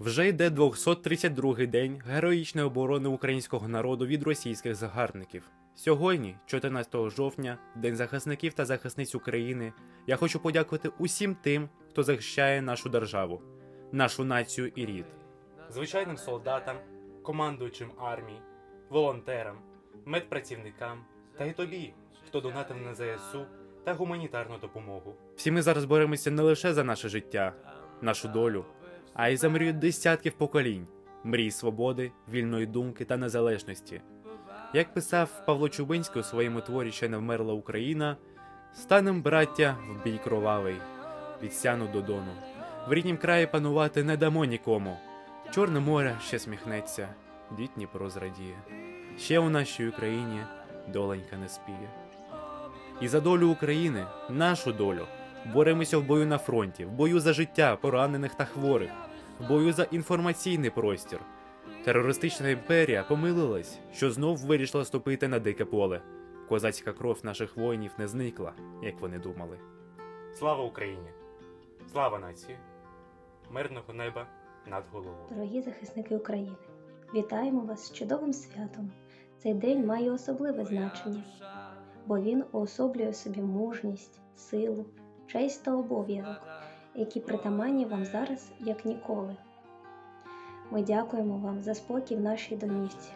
Вже йде 232-й день героїчної оборони українського народу від російських загарбників. Сьогодні, 14 жовтня, День захисників та захисниць України. Я хочу подякувати усім тим, хто захищає нашу державу, нашу націю і рід. Звичайним солдатам, командуючим армії, волонтерам, медпрацівникам та й тобі, хто донатив на ЗСУ та гуманітарну допомогу. Всі ми зараз боремося не лише за наше життя, нашу долю, а й за мрію десятків поколінь, мрій свободи, вільної думки та незалежності. Як писав Павло Чубинський у своєму творі Ще не вмерла Україна, станем, браття, в бій кровавий, від сяну. В ріднім краї панувати не дамо нікому. Чорне море ще сміхнеться, дід Дніпро зрадіє. Ще у нашій Україні доленька не спіє. І за долю України, нашу долю, боремося в бою на фронті, в бою за життя поранених та хворих, в бою за інформаційний простір. Терористична імперія помилилась, що знов вирішила ступити на дике поле. Козацька кров наших воїнів не зникла, як вони думали. Слава Україні! Слава нації! Мирного неба над головою! Дорогі захисники України, вітаємо вас з чудовим святом. Цей день має особливе значення, бо він уособлює собі мужність, силу, честь та обов'язок, які притаманні вам зараз як ніколи. Ми дякуємо вам за спокій в нашій домівці.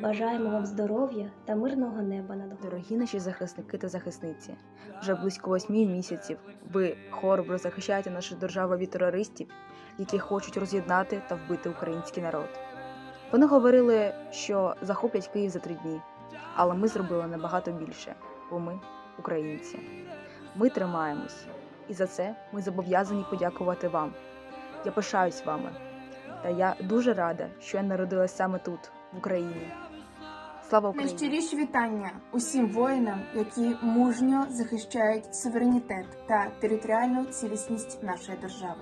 Бажаємо вам здоров'я та мирного неба над. Дорогі наші захисники та захисниці, вже близько восьми місяців ви хоробро захищаєте нашу державу від терористів, які хочуть роз'єднати та вбити український народ. Вони говорили, що захоплять Київ за три дні, але ми зробили набагато більше, бо ми українці. Ми тримаємось, і за це ми зобов'язані подякувати вам. Я пишаюсь вами, та я дуже рада, що я народилась саме тут, в Україні. Слава Україні! Найщиріші вітання усім воїнам, які мужньо захищають суверенітет та територіальну цілісність нашої держави,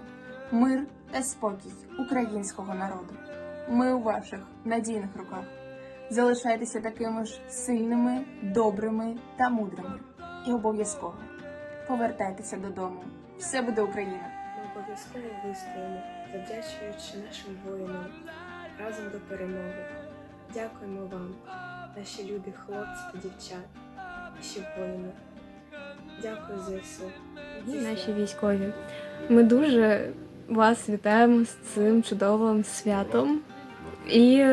мир та спокій українського народу. Ми у ваших надійних руках. Залишайтеся такими ж сильними, добрими та мудрими. І обов'язково повертайтеся додому. Все буде Україна! Ми обов'язково вистоїмо, завдячуючи нашим воїнам разом до перемоги. Дякуємо вам, наші любі хлопці та дівчат, наші воїни. Дякую за ЗСУ. І наші військові. Ми дуже вас вітаємо з цим чудовим святом. І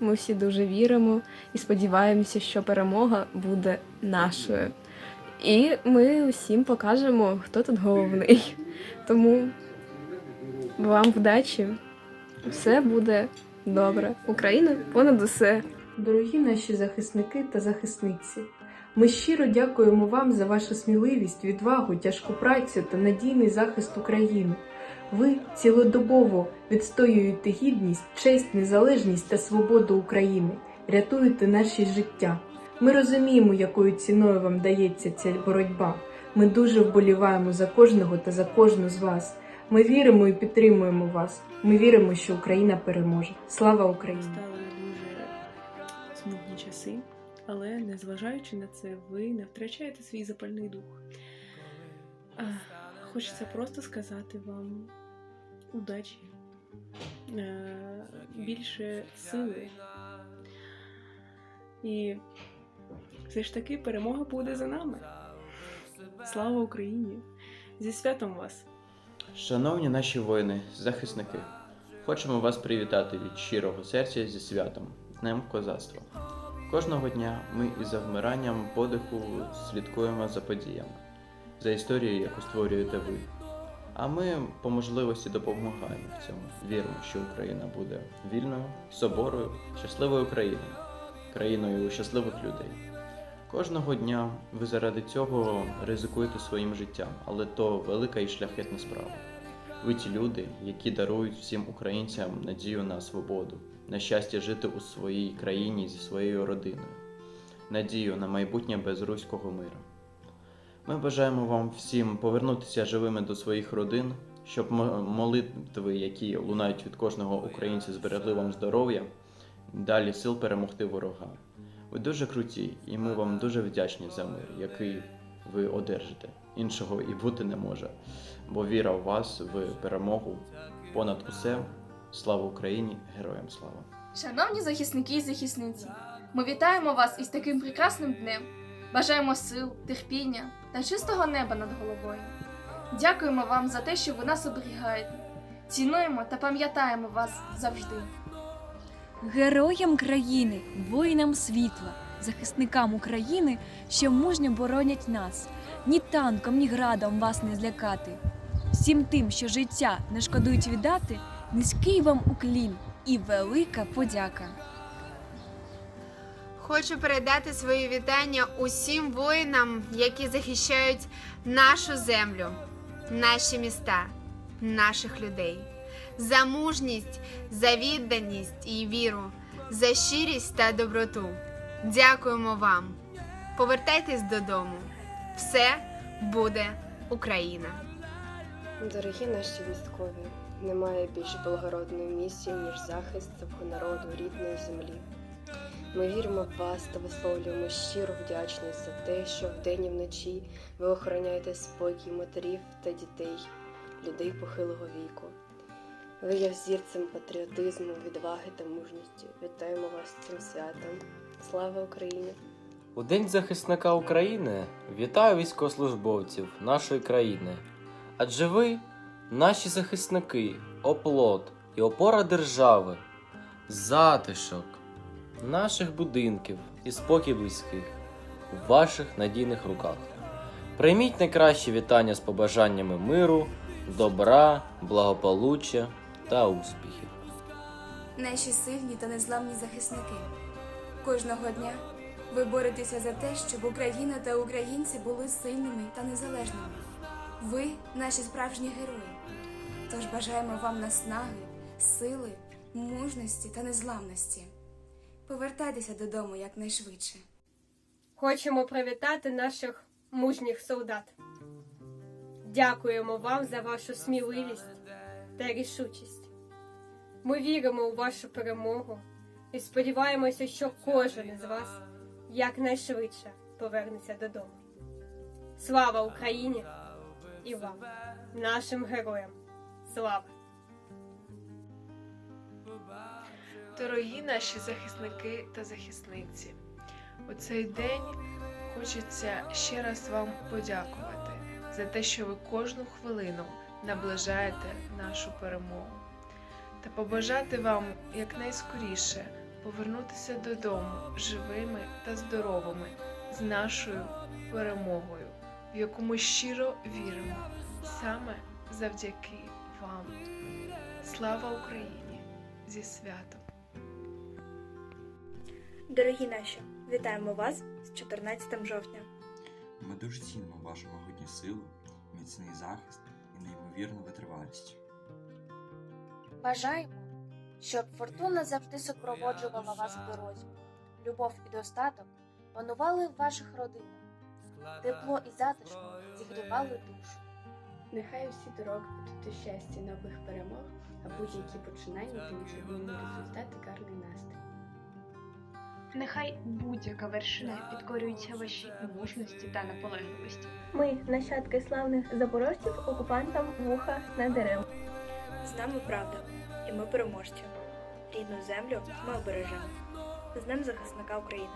ми всі дуже віримо і сподіваємося, що перемога буде нашою. І ми усім покажемо, хто тут головний. Тому вам вдачі, все буде добре. Україна понад усе. Дорогі наші захисники та захисниці, ми щиро дякуємо вам за вашу сміливість, відвагу, тяжку працю та надійний захист України. Ви цілодобово відстоюєте гідність, честь, незалежність та свободу України, рятуєте наші життя. Ми розуміємо, якою ціною вам дається ця боротьба. Ми дуже вболіваємо за кожного та за кожну з вас. Ми віримо і підтримуємо вас. Ми віримо, що Україна переможе. Слава Україні! Стали дуже смутні часи, але незважаючи на це, ви не втрачаєте свій запальний дух. Хочеться просто сказати вам удачі, е, більше сили. І все ж таки перемога буде за нами. Слава Україні! Зі святом вас! Шановні наші воїни, захисники, хочемо вас привітати від щирого серця зі святом, Днем козацтва. Кожного дня ми із завмиранням подиху слідкуємо за подіями, за історією, яку створюєте ви. А ми по можливості допомагаємо в цьому. Віримо, що Україна буде вільною, соборою, щасливою країною, країною щасливих людей. Кожного дня ви заради цього ризикуєте своїм життям, але то велика і шляхетна справа. Ви ті люди, які дарують всім українцям надію на свободу, на щастя жити у своїй країні зі своєю родиною, надію на майбутнє без руського миру. Ми бажаємо вам всім повернутися живими до своїх родин, щоб молитви, які лунають від кожного українця, зберегли вам здоров'я, далі сил перемогти ворога. Ви дуже круті, і ми вам дуже вдячні за мир, який ви одержите. Іншого і бути не може. Бо віра в вас, в перемогу понад усе Слава Україні! Героям слава! Шановні захисники і захисниці, ми вітаємо вас із таким прекрасним днем. Бажаємо сил, терпіння та чистого неба над головою. Дякуємо вам за те, що ви нас оберігаєте. Цінуємо та пам'ятаємо вас завжди. Героям країни, воїнам світла, захисникам України, що мужньо боронять нас. Ні танком, ні градом вас не злякати. Всім тим, що життя не шкодують віддати, низький вам уклін і велика подяка. Хочу передати свої вітання усім воїнам, які захищають нашу землю, наші міста, наших людей. За мужність, за відданість і віру, за щирість та доброту. Дякуємо вам. Повертайтесь додому. Все буде Україна. Дорогі наші військові, немає більш благородної місії, ніж захист свого народу, рідної землі. Ми віримо в вас та висловлюємо щиру вдячність за те, що вдень і вночі ви охороняєте спокій матерів та дітей, людей похилого віку. Ви є взірцем патріотизму, відваги та мужності. Вітаємо вас цим святом. Слава Україні! У День захисника України вітаю військовослужбовців нашої країни. Адже ви наші захисники, оплот і опора держави, затишок наших будинків і спокій близьких у ваших надійних руках. Прийміть найкращі вітання з побажаннями миру, добра, благополуччя та успіхів. Наші сильні та незламні захисники. Кожного дня ви боретеся за те, щоб Україна та українці були сильними та незалежними. Ви наші справжні герої. Тож бажаємо вам наснаги, сили, мужності та незламності. Повертайтеся додому якнайшвидше. Хочемо привітати наших мужніх солдат. Дякуємо вам за вашу сміливість та рішучість. Ми віримо у вашу перемогу і сподіваємося, що кожен із вас якнайшвидше повернеться додому. Слава Україні і вам, нашим героям! Слава! Дорогі наші захисники та захисниці, у цей день хочеться ще раз вам подякувати за те, що ви кожну хвилину наближаєте нашу перемогу, та побажати вам якнайскоріше повернутися додому живими та здоровими з нашою перемогою, в яку ми щиро віримо саме завдяки вам. Слава Україні! Зі святом! Дорогі наші, вітаємо вас з 14 жовтня. Ми дуже цінимо вашу могутню силу, міцний захист неймовірну витривалість. Бажаємо, щоб фортуна завжди супроводжувала вас в дорозі. Любов і достаток панували в ваших родинах. Тепло і затишно зігрівали душу. Нехай усі дороги ведуть до щастя нових перемог, а будь-які починання та незабутні результати гарний настрій. Нехай будь-яка вершина підкорюється вашій мужності та наполегливості. Ми, нащадки славних запорожців, окупантам вуха на дерев. З нами правда, і ми переможці. Рідну землю ми обережемо. З ним захисника України.